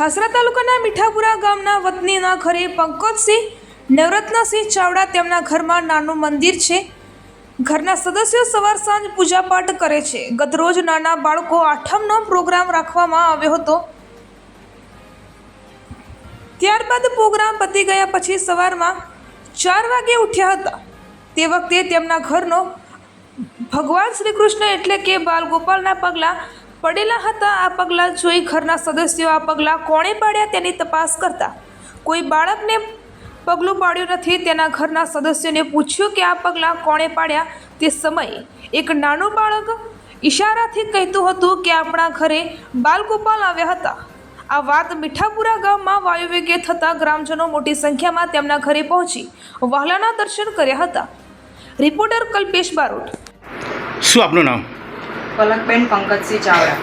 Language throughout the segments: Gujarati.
ઠાસરા તાલુકાના મીઠાપુરા ગામના વતનીના ઘરે પંકજસિંહ, નવરત્નસિંહ ચાવડા તેમના ઘરમાં નાનું મંદિર છે. ઘરના સદસ્યો સવાર સાંજ પૂજાપાઠ કરે છે. ગતરોજ નાના બાળકો આઠમનો પ્રોગ્રામ રાખવામાં આવ્યો હતો. ત્યારબાદ પ્રોગ્રામ પતી ગયા પછી સવારમાં ચાર વાગે ઉઠ્યા હતા. તે વખતે તેમના ઘરનો ભગવાન શ્રી કૃષ્ણ એટલે કે બાલગોપાલના પગલાં પડેલા હતા. આ પગલાં જોઈ ઘરના સદસ્યો આ પગલાં કોણે પાડ્યા તેની તપાસ કરતા. કોઈ બાળકને પગલું પાડ્યું નથી. તેના ઘરના સદસ્યોને પૂછ્યું કે આ પગલાં કોણે પાડ્યા તે સમયે એક નાનું બાળક ઈશારાથી કહેતું હતું કે આપણા ઘરે બાલગોપાલ આવ્યા હતા. આ વાત મીઠાપુરા ગામમાં વાયુવેગે થતાં ગ્રામજનો મોટી સંખ્યામાં તેમના ઘરે પહોંચી વહાલાના દર્શન કર્યા હતા. રિપોર્ટર કલ્પેશ બારોટ. શું આપનું નામ? પલકબેન પંકજસિંહ ચાવડા.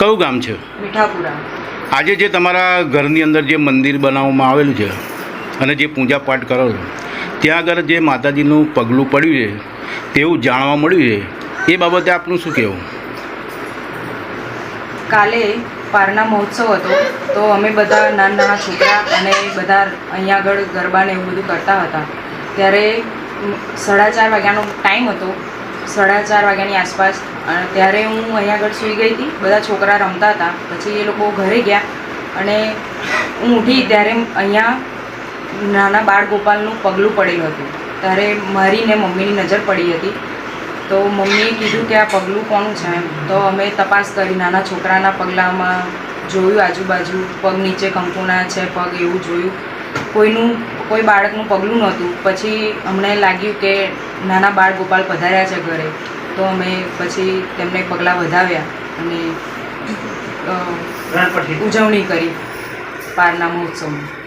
કયું ગામ છે? મીઠાપુરા. આજે જે તમારા ઘરની અંદર જે મંદિર બનાવવામાં આવેલું છે અને જે પૂજા પાઠ કરો છો ત્યાં આગળ જે માતાજીનું પગલું પડ્યું છે તેવું જાણવા મળ્યું છે એ બાબતે આપનું શું કહેવું? કાલે પારના મહોત્સવ હતો તો અમે બધા નાના નાના છોકરા અને બધા અહીંયા આગળ ગરબાને એવું બધું કરતા હતા. ત્યારે સાડા ચાર વાગ્યાનો ટાઈમ હતો સાડા ચાર વાગ્યાની આસપાસ. અને ત્યારે હું અહીંયા આગળ સૂઈ ગઈ હતી. બધા છોકરા રમતા હતા. પછી એ લોકો ઘરે ગયા. અને હું ઉઠી ત્યારે અહીંયા નાના બાળ ગોપાલનું પગલું પડેલું હતું. ત્યારે મારી ને મમ્મીની નજર પડી હતી. તો મમ્મીએ કીધું કે આ પગલું કોનું છે? એમ તો અમે તપાસ કરી નાના છોકરાના પગલામાં જોયું, આજુબાજુ પગ નીચે કંકુના છે, પગ એવું જોયું. કોઈનું, કોઈ બાળકનું પગલું નહોતું. પછી અમને લાગ્યું કે નાના બાળ ગોપાલ પધાર્યા છે ઘરે તો અમે પછી તેમને પગલાં વધાવ્યા અને ઉજવણી કરી પારના મહોત્સવની